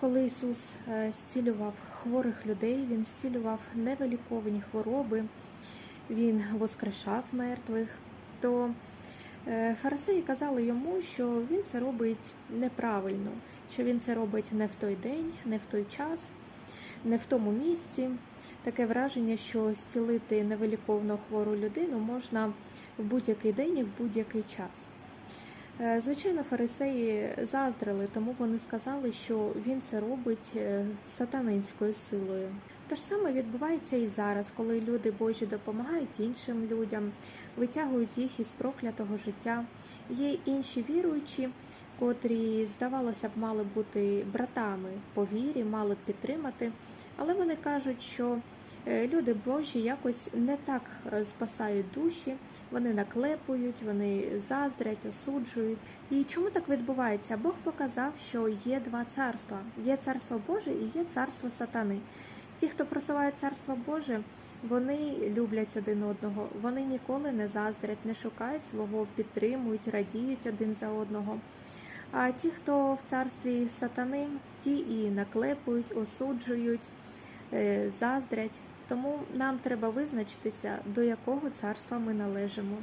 Коли Ісус е, зцілював хворих людей, Він зцілював невиліковані хвороби, Він воскрешав мертвих, то е, фарисеї казали йому, що він це робить неправильно, що він це робить не в той день, не в той час, не в тому місці. Таке враження, що зцілити невиліковно хвору людину можна в будь-який день і в будь-який час. Е, Звичайно, фарисеї заздрили, тому вони сказали, що він це робить е, сатанинською силою. Те ж саме відбувається і зараз, коли люди Божі допомагають іншим людям, витягують їх із проклятого життя. Є інші віруючі, котрі, здавалося б, мали бути братами по вірі, мали б підтримати, але вони кажуть, що люди Божі якось не так е, спасають душі, вони наклепують, вони заздрять, осуджують. І чому так відбувається? Бог показав, що є два царства: є царство Боже і є царство сатани. Ті, хто просуває царство Боже, вони люблять один одного, вони ніколи не заздрять, не шукають свого, підтримують, радіють один за одного. А ті, хто в царстві сатани, ті і наклепують, осуджують, е, заздрять. Тому нам треба визначитися, до якого царства ми належимо.